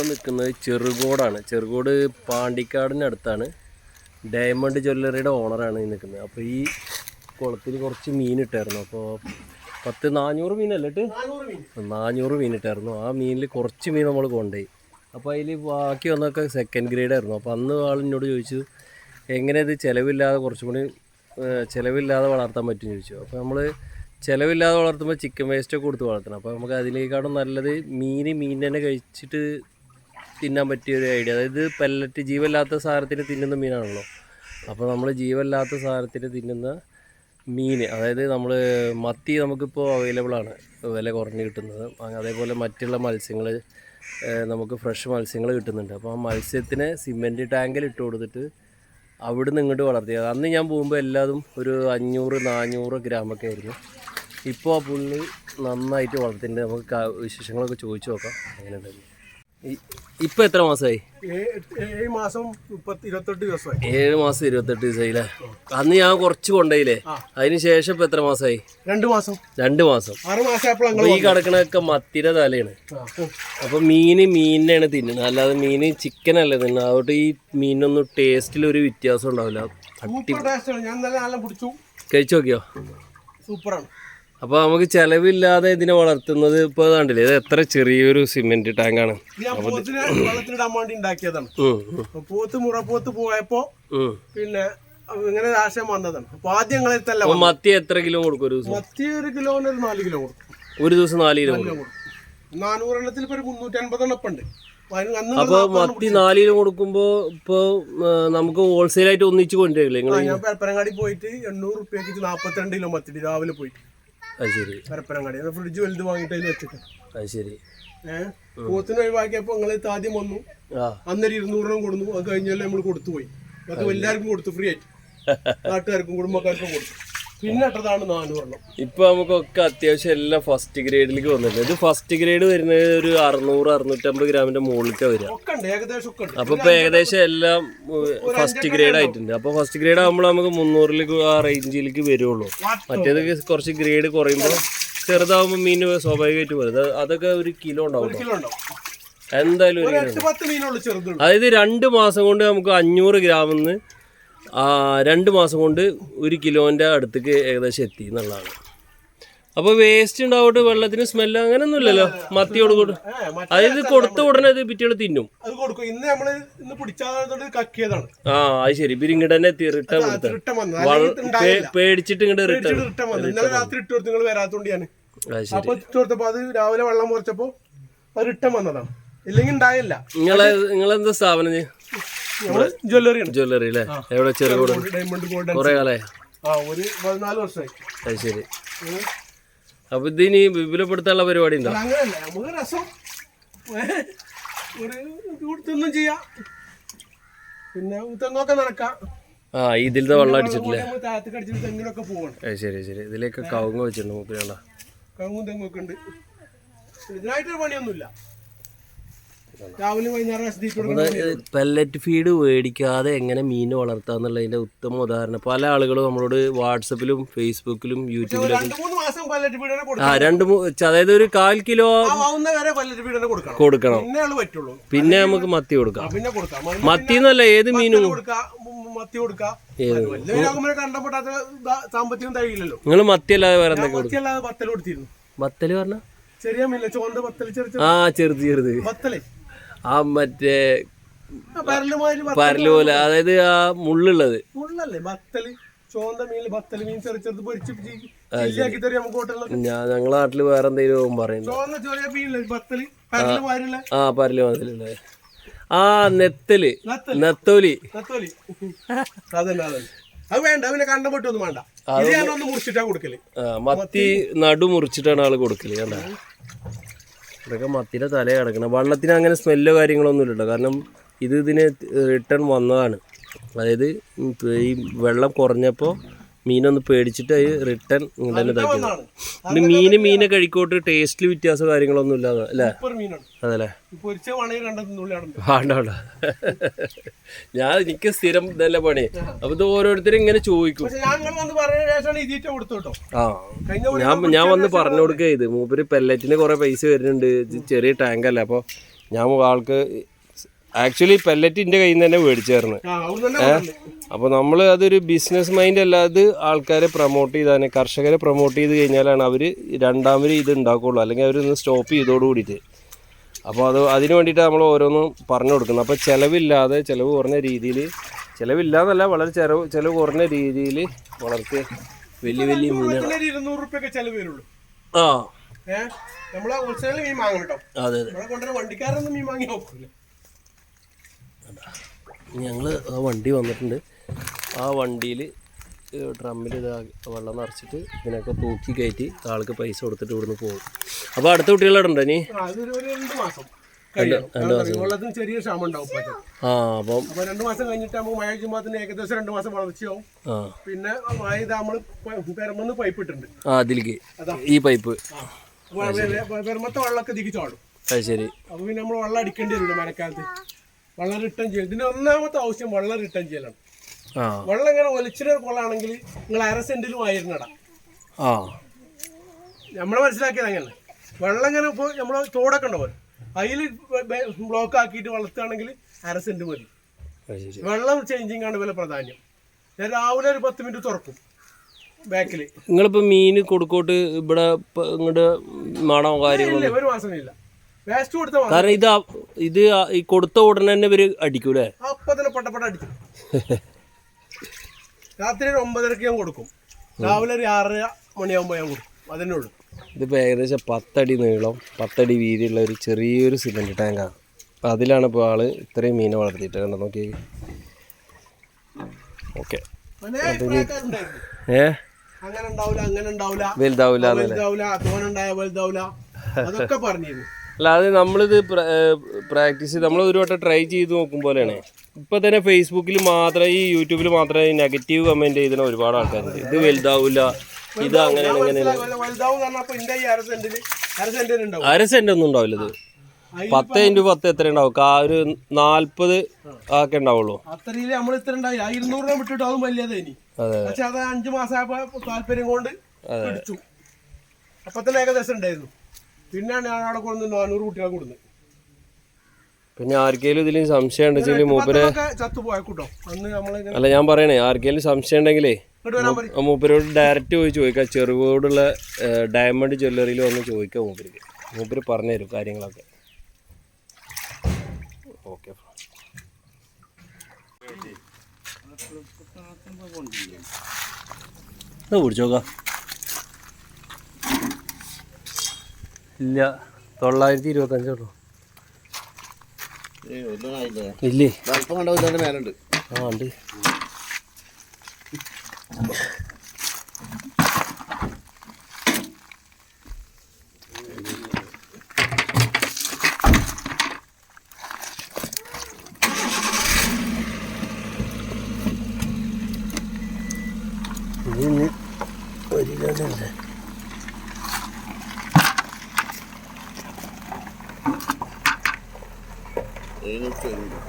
ഇപ്പം നിൽക്കുന്നത് ചെറുകോടാണ്. ചെറുകോട് പാണ്ടിക്കാടിന് അടുത്താണ് ഡയമണ്ട് ജ്വല്ലറിയുടെ ഓണറാണ് ഈ നിൽക്കുന്നത്. അപ്പോൾ ഈ കുളത്തിൽ കുറച്ച് മീൻ ഇട്ടായിരുന്നു. അപ്പോൾ പത്ത് നാനൂറ് മീനല്ല ഇട്ട്? നാനൂറ് മീൻ. നാനൂറ് മീൻ ഇട്ടായിരുന്നു. ആ മീനിൽ കുറച്ച് മീൻ നമ്മൾ കൊണ്ടുപോയി. അപ്പോൾ അതിൽ ബാക്കി വന്നൊക്കെ സെക്കൻഡ് ഗ്രേഡ് ആയിരുന്നു. അപ്പോൾ അന്ന് ആൾ എന്നോട് ചോദിച്ചു എങ്ങനെ ഇത് ചിലവില്ലാതെ കുറച്ചും കൂടി ചിലവില്ലാതെ വളർത്താൻ പറ്റും? ചോദിച്ചു. അപ്പോൾ നമ്മൾ ചിലവില്ലാതെ വളർത്തുമ്പോൾ ചിക്കൻ വേസ്റ്റൊക്കെ കൊടുത്ത് വളർത്തണം. അപ്പോൾ നമുക്ക് അതിനേക്കാളും നല്ലത് മീൻ മീൻ തന്നെ കഴിച്ചിട്ട് തിന്നാൻ പറ്റിയ ഒരു ഐഡിയ. അതായത് പെല്ലറ്റ് ജീവല്ലാത്ത സാധനത്തിന് തിന്നുന്ന മീനാണല്ലോ. അപ്പോൾ നമ്മൾ ജീവല്ലാത്ത സാധനത്തിന് തിന്നുന്ന മീൻ അതായത് നമ്മൾ മത്തി നമുക്കിപ്പോൾ അവൈലബിൾ ആണ് വില കുറഞ്ഞ് കിട്ടുന്നത്. അതേപോലെ മറ്റുള്ള മത്സ്യങ്ങൾ നമുക്ക് ഫ്രഷ് മത്സ്യങ്ങൾ കിട്ടുന്നുണ്ട്. അപ്പോൾ ആ മത്സ്യത്തിന് സിമെന്റ് ടാങ്കിൽ ഇട്ട് കൊടുത്തിട്ട് അവിടുന്ന് ഇങ്ങോട്ട് വളർത്തിയത് അന്ന് ഞാൻ പോകുമ്പോൾ എല്ലാതും ഒരു അഞ്ഞൂറ് നാനൂറ് ഗ്രാമൊക്കെ ആയിരുന്നു. ഇപ്പോൾ ആ പുള്ളി നന്നായിട്ട് വളർത്തിയിട്ടുണ്ട്. നമുക്ക് വിശേഷങ്ങളൊക്കെ ചോദിച്ചു നോക്കാം. എങ്ങനെയുണ്ടെന്ന് ഇപ്പം എത്ര മാസമായി ഏഴ് മാസം ഇരുപത്തെട്ട് ദിവസമായി. ഏഴ് മാസം ഇരുപത്തെട്ട് ദിവസമായില്ലേ അന്ന് ഞാൻ കുറച്ച് കൊണ്ടുപോയില്ലേ അതിന് ശേഷം ഇപ്പം എത്ര മാസമായി രണ്ട് മാസം. രണ്ട് മാസം. ആറ് മാസം ഈ കിടക്കണൊക്കെ മത്തിര തലയാണ്. അപ്പൊ മീന് മീനിനെയാണ് തിന്നുന്നത്. അല്ലാതെ മീന് ചിക്കൻ അല്ല തിന്നുന്നത്. അതുകൊണ്ട് ഈ മീനൊന്നും ടേസ്റ്റിൽ ഒരു വ്യത്യാസം ഉണ്ടാവില്ല. കഴിച്ചു നോക്കിയോ? സൂപ്പറാണ്. അപ്പൊ നമുക്ക് ചെലവില്ലാതെ ഇതിനെ വളർത്തുന്നത് ഇപ്പൊ കണ്ടില്ലേ? ഇത് എത്ര ചെറിയൊരു സിമെന്റ് ടാങ്കാണ് വെള്ളത്തിലിടാൻ വേണ്ടി ഉണ്ടാക്കിയതാണ്. ഉം, അപ്പൊ പോത്ത് പോയപ്പോ പിന്നെ ഇങ്ങനെ ആശയം വന്നതാണ്. അപ്പൊ ആദ്യം ഞങ്ങളെത്തല്ല മത്തി എത്ര കിലോ കൊടുക്കും ഒരു ദിവസം? മത്തി ഒരു കിലോന് ഒരു നാല് കിലോ കൊടുക്കും. ഒരു ദിവസം നാല് കിലോ കൊടുക്കും. നാനൂറെണ്ണത്തിൽ ഇപ്പൊ ഒരു മുന്നൂറ്റി അൻപതെണ്ണം ഇപ്പൊ ഉണ്ട്. അപ്പൊ മത്തി നാല് കിലോ കൊടുക്കുമ്പോ ഇപ്പൊ നമുക്ക് ഹോൾസെയിൽ ആയിട്ട് ഒന്നിച്ച് കൊണ്ടുവരില്ലേ ഞാൻ പരപ്പനങ്ങാടി പോയിട്ട് എണ്ണൂറ് റുപ്യക്ക് നാപ്പത്തിരണ്ട് കിലോ മത്തി രാവിലെ പോയിട്ട്. അത് ശരി പരപ്പനങ്ങാടി ഫ്രിഡ്ജ് വലുത് വാങ്ങിയിട്ട് അതിൽ വെച്ചിട്ട്. അത് ശരി ഏഹ് പോത്തിന് ഒഴിവാക്കിയപ്പോ നിങ്ങളെ ആദ്യം വന്നു. ആ. അന്നൊരു ഇരുന്നൂറിനും കൊടുന്നു. അത് കഴിഞ്ഞാലും നമ്മൾ കൊടുത്തു പോയി. അത് എല്ലാവർക്കും കൊടുത്തു. ഫ്രീ ആയിട്ട്. നാട്ടുകാർക്കും കുടുംബക്കാർക്കും കൊടുത്തു. പിന്നെ ഇട്ടതാണ് നാനൂറെണ്ണം. ഇപ്പൊ നമുക്കൊക്കെ അത്യാവശ്യം എല്ലാം ഫസ്റ്റ് ഗ്രേഡിലേക്ക് വന്നിട്ടുണ്ട്. ഇത് ഫസ്റ്റ് ഗ്രേഡ് വരുന്നത് ഒരു അറുന്നൂറ് അറുന്നൂറ്റമ്പത് ഗ്രാമിന്റെ മുകളിലേക്ക് വരിക. ഒക്കെ ഉണ്ട് ഏകദേശം ഒക്കെ ഉണ്ട്. അപ്പൊ ഇപ്പൊ ഏകദേശം എല്ലാം ഫസ്റ്റ് ഗ്രേഡ് ആയിട്ടുണ്ട്. അപ്പൊ ഫസ്റ്റ് ഗ്രേഡ് ആകുമ്പോൾ നമുക്ക് മുന്നൂറിലേക്ക് ആ റേഞ്ചിലേക്ക് വരുള്ളൂ. മറ്റേത് കുറച്ച് ഗ്രേഡ് കുറയുമ്പോൾ ചെറുതാവുമ്പോൾ മീൻ സ്വാഭാവികമായിട്ട് വരും. അതൊക്കെ ഒരു കിലോ ഉണ്ടാവും എന്തായാലും ഒരു അതായത് രണ്ട് മാസം കൊണ്ട് നമുക്ക് അഞ്ഞൂറ് ഗ്രാമിന്ന് രണ്ട് മാസം കൊണ്ട് ഒരു കിലോന്റെ അടുത്തേക്ക് ഏകദേശം എത്തി എന്നുള്ളതാണ്. അപ്പോൾ വേസ്റ്റ് ഉണ്ടാവട്ടെ വെള്ളത്തിന് സ്മെല്ല് അങ്ങനെയൊന്നുമില്ലല്ലോ മത്തിയോട് കൂടെ. അതായത് കൊടുത്ത ഉടനെ അത് പിറ്റേട് തിന്നും. അത് കൊടുക്കും. ഇന്ന് നമ്മൾ ഇന്ന് പിടിച്ചാൽ കക്കിയതാണ്. ആ അത് ശരി. തന്നെ തിരിട്ട പേടിച്ചിട്ട് ഇങ്ങോട്ട് രാത്രി രാവിലെ വെള്ളം മുറിച്ചപ്പോ അത് റിട്ടം വന്നതാണ്. ഇല്ലെങ്കിൽ ഉണ്ടായില്ല. നിങ്ങളെ നിങ്ങളെന്താ സ്ഥാപനം ജ്വല്ലറി അല്ലേ? എവിടെ ചെറുകൂടെ? ഡയമണ്ട് ഗോൾഡ് കുറേ കാലേ ആ ഒരു പതിനാല് വർഷമായി. അത് ശരി. അപ്പൊ ഇതിനി വിപുലപ്പെടുത്താനുള്ള പരിപാടി ഉണ്ടോ? അങ്ങനെയല്ല. നമുക്ക് രസം. ഒരു ഇത് കൊടുത്തൊന്നും ചെയ്യാം. പിന്നെ തെങ്ങൊക്കെ നടക്കാം ആ ഇതിലത്തെ വെള്ളം അടിച്ചിട്ടില്ലേ? താഴത്തേക്ക് അടിച്ചിട്ട് തെങ്ങിനൊക്കെ പോകണം അത് ശരി ശരി. ഇതിലേക്ക് കവുങ്ങ് വെച്ചിട്ടുണ്ട് മൂപ്പിലാണ്ട കങ്ങും തെങ്ങൊക്കെ ഉണ്ട്. ഇതിനായിട്ടൊരു പണിയൊന്നുമില്ല. രാവിലെ വൈകുന്നേരം അസതിയിട്ട് പെല്ലറ്റ് ഫീഡ് മേടിക്കാതെ എങ്ങനെ മീൻ വളർത്താന്നുള്ളതിന്റെ ഉത്തമ ഉദാഹരണം. പല ആളുകളും നമ്മളോട് വാട്സപ്പിലും ഫേസ്ബുക്കിലും യൂട്യൂബിലും ആ രണ്ട് അതായത് ഒരു കാൽ കിലോ കൊടുക്കണം. പിന്നെ നമുക്ക് മത്തി കൊടുക്കാം. മത്തി എന്നല്ല ഏത് മീനും? മത്തി കൊടുക്കാം. സാമ്പത്തികം തഴിയില്ലല്ലോ നിങ്ങൾ മത്തി അല്ലാതെ വേറെ എന്തൊക്കെ കൊടുക്കും? മത്തി അല്ലാതെ ബത്തൽ കൊടുത്തിരുന്നു. ബത്തൽ പറഞ്ഞ? ചെറിയ മീനില്ല ചോന്ത ബത്തൽ ചെറിയ ആ ചെറുത് ചെറുത്. ബത്തലേ ആ മറ്റേ പരൽ പോലെ അതായത് ആ മുള്ളുള്ളത്. മുള്ളല്ലേ? ബത്തൽ ചോന്ത ബത്തൽ മീൻ ചെറു ചെറുത് പൊരിച്ച് ചില്ലിയാക്കി തരും നമുക്ക് ഞാൻ ഞങ്ങളെ നാട്ടിൽ വേറെ എന്തെങ്കിലും പറയുന്നു ചോന്ന ചെറിയ മീനില്ലേ? ബത്തൽ പരൽ മാതിരിയുള്ള ആ പരൽ മതിലല്ലേ ആ നെത്തൽ. നത്തൽ. നെത്തോലി. നത്തോലി. അതന്നെ അതന്നെ. അത് വേണ്ട അവനെ കണ്ടം വേണ്ട. ഇത് ഞാനൊന്ന് മുറിച്ചിട്ടാ കൊടുക്കൽ? മത്തി നടു മുറിച്ചിട്ടാണ് ആൾ കൊടുക്കൽ കണ്ട? ഇതൊക്കെ മത്തിയുടെ തല കിടക്കണം. വെള്ളത്തിന് അങ്ങനെ സ്മെല്ലോ കാര്യങ്ങളൊന്നും ഇല്ലല്ലോ. കാരണം ഇത് ഇതിന് റിട്ടേൺ വന്നതാണ്. അതായത് ഈ വെള്ളം കുറഞ്ഞപ്പോൾ മീനൊന്ന് പേടിച്ചിട്ട് അത് റിട്ടേൺ ഇങ്ങനെ തന്നെ ഇതാക്കിയത്. പിന്നെ മീന് മീനെ കഴിക്കോട്ട് ടേസ്റ്റിൽ വ്യത്യാസം കാര്യങ്ങളൊന്നും ഇല്ലാതെ അല്ലേ? അതല്ലേ? വേണ്ട വേണ്ട. ഞാൻ എനിക്ക് സ്ഥിരം ഇതല്ല പണി. അപ്പൊ ഇത് ഓരോരുത്തരും ഇങ്ങനെ ചോദിക്കും. ആ. ഞാൻ ഞാൻ വന്ന് പറഞ്ഞു കൊടുക്കുക ഇത്. മൂപ്പര് പെല്ലറ്റിന് കുറെ പൈസ വരുന്നുണ്ട്. ചെറിയ ടാങ്ക് അല്ല? അപ്പോൾ ഞാൻ ആൾക്ക് ആക്ച്വലി പെല്ലറ്റ് എന്റെ കയ്യിൽ നിന്ന് തന്നെ മേടിച്ചായിരുന്നു അവിടെ അപ്പോൾ നമ്മൾ അതൊരു ബിസിനസ് മൈൻഡ് അല്ലാതെ ആൾക്കാരെ പ്രൊമോട്ട് ചെയ്താണ്. കർഷകരെ പ്രൊമോട്ട് ചെയ്ത് കഴിഞ്ഞാലാണ് അവർ രണ്ടാമത് ഇത് ഉണ്ടാക്കുള്ളൂ അല്ലെങ്കിൽ അവരൊന്ന് സ്റ്റോപ്പ് ചെയ്തോട് കൂടിയിട്ട്. അപ്പോൾ അത് അതിന് വേണ്ടിയിട്ട് നമ്മൾ ഓരോന്നും പറഞ്ഞു കൊടുക്കുന്നു അപ്പോൾ ചിലവില്ലാതെ ചിലവ് കുറഞ്ഞ രീതിയിൽ ചിലവില്ലാന്നല്ല വളരെ ചിലവ് ചിലവ് കുറഞ്ഞ രീതിയിൽ വളർത്തിയ വലിയ വലിയ മീനുകൾ. ഇരുന്നൂറ് റുപ്യൊക്കെ ചെലവ് വരുള്ളൂ. ആ. ഏഹ് നമ്മളെ മീൻ വാങ്ങും കേട്ടോ. അതെ അതെ. കൊണ്ടുവരുന്ന വണ്ടിക്കാരൊന്നും മീൻ വാങ്ങി നോക്കൂല. ഞങ്ങൾ ആ വണ്ടി വന്നിട്ടുണ്ട്. ആ വണ്ടിയിൽ ഡ്രമ്മിൽ ഇത് വെള്ളം നിറച്ചിട്ട് ഇതിനൊക്കെ തൂക്കി കയറ്റി ആൾക്ക് പൈസ കൊടുത്തിട്ട് ഇവിടുന്ന് പോകും. അപ്പോൾ അടുത്ത കുട്ടികളുണ്ടോ ഉണ്ടോ ഇനി? ചെറിയ ക്ഷാമം ഉണ്ടാവും. ആ അപ്പം അപ്പൊ രണ്ട് മാസം കഴിഞ്ഞിട്ട് നമുക്ക് മഴ ചുമ്മാത്തിന് ഏകദേശം രണ്ട് മാസം വളർച്ചയാവും. പിന്നെ മഴ ഇത് നമ്മൾ പെരമെന്ന് പൈപ്പ് ഇട്ടിട്ടുണ്ട്. ആ അതിലേക്ക് ഈ പൈപ്പ് അപ്പൊ പെരമത്തെ വെള്ളമൊക്കെ തിരിച്ചാടും ശരി. അപ്പൊ പിന്നെ നമ്മൾ വെള്ളം അടിക്കേണ്ടി വരില്ല മഴക്കാലത്ത് വെള്ളം റിട്ടേൺ ചെയ്യൽ ഇതിന്റെ ഒന്നാമത്തെ ആവശ്യം വെള്ളം റിട്ടേൺ ചെയ്യലാണ്. വെള്ളം ഇങ്ങനെ ഒലിച്ചിട്ട് കൊള്ളാണെങ്കിൽ നിങ്ങൾ അര സെന്റിലും ആയിരുന്നടാ. നമ്മളെ മനസ്സിലാക്കിയത് അങ്ങനെ വെള്ളം ഇങ്ങനെ ഇപ്പോൾ നമ്മൾ തോടൊക്കെ ഉണ്ടാവും അതിൽ ബ്ലോക്ക് ആക്കിയിട്ട് വളർത്തുകയാണെങ്കിൽ അര സെന്റ് മതി. വെള്ളം ചേഞ്ചിങ് ആണ് വില പ്രാധാന്യം. ഞാൻ രാവിലെ ഒരു പത്ത് മിനിറ്റ് തുറക്കും ബാക്കിൽ നിങ്ങളിപ്പോൾ മീൻ കൊടുക്കോട്ട് ഇവിടെ ഇങ്ങോട്ട് മണോ കാര്യങ്ങളോ ഒരു മാസം ഇല്ല വേസ്റ്റ് കാരണം ഇത് ഇത് ഈ കൊടുത്ത ഉടനെ തന്നെ ഇവർ അടിക്കൂലേ? അപ്പൊ തന്നെ പട്ടപ്പട്ട രാത്രി ഒരു ഒമ്പതരക്ക് ഞാൻ കൊടുക്കും. രാവിലെ ഒരു ആറര മണിയാകുമ്പോൾ ഞാൻ കൊടുക്കും. അതിനേ ഉള്ളൂ. ഇതിപ്പോൾ ഏകദേശം പത്തടി നീളം പത്തടി വീതിയുള്ള ഒരു ചെറിയൊരു സിമെന്റ് ടാങ്കാണ് അപ്പോൾ അതിലാണ് ഇപ്പോൾ ആൾ ഇത്രയും മീനെ വളർത്തിയിട്ട് കണ്ടോ നോക്കി ഓക്കെ ഏ? അങ്ങനെ ഉണ്ടാവില്ല അങ്ങനെ ഉണ്ടാവില്ല വലുതാവില്ല വലുതാവില്ല തോനുണ്ടായ വലുതാവില്ല അതൊക്കെ പറഞ്ഞിരുന്നു. അല്ല അത് നമ്മളിത് പ്രാക്ടീസ് നമ്മൾ ഒരു വട്ടം ട്രൈ ചെയ്ത് നോക്കും പോലെയാണ്. ഇപ്പൊ തന്നെ ഫേസ്ബുക്കിൽ മാത്രം ഈ യൂട്യൂബിൽ മാത്രമേ നെഗറ്റീവ് കമന്റ് ചെയ്തിന് ഒരുപാട് ആൾക്കാരുണ്ട്. ഇത് വലുതാവില്ല ഇത് അങ്ങനെയാണ് അര സെന്റ് ഒന്നും ഉണ്ടാവില്ല ഇത്. പത്ത് ഇന്റു പത്ത് എത്ര ഉണ്ടാവും? ആ ഒരു നാല്പത് ഒക്കെ ഉണ്ടാവുള്ളൂ. അത്രയിൽ നമ്മൾ ഇത്ര ഉണ്ടായില്ല വിട്ടിട്ട് അതും വലിയത് ഇനി. അതെ പക്ഷെ അത് അഞ്ചു മാസം താല്പര്യം കൊണ്ട് അപ്പൊ തന്നെ ഏകദേശം ഉണ്ടായിരുന്നു. പിന്നെയാണ് ഞാൻ അവിടെ കൊടുത്ത് നാനൂറ് കുട്ടികളെ കൊടുക്കുന്നത് പിന്നെ ആർക്കെങ്കിലും ഇതിൽ സംശയം ഉണ്ടെങ്കിൽ മൂപ്പര്? അല്ല ഞാൻ പറയണേ ആർക്കെങ്കിലും സംശയം ഉണ്ടെങ്കിലേ മൂപ്പരോട് ഡയറക്റ്റ് പോയി ചോദിക്കാം. ചെറുകോടുള്ള ഡയമണ്ട് ജ്വല്ലറിയിൽ വന്ന് ചോദിക്കാം മൂപ്പർക്ക് മൂപ്പര് പറഞ്ഞു തരും കാര്യങ്ങളൊക്കെ. ഓക്കെ പിടിച്ചോക്ക ഇല്ല. തൊള്ളായിരത്തി ഇരുപത്തഞ്ചുള്ളൂ ഇല്ലേ? ആ ഉണ്ട്. ഒരു കിലോയുണ്ട്. thing.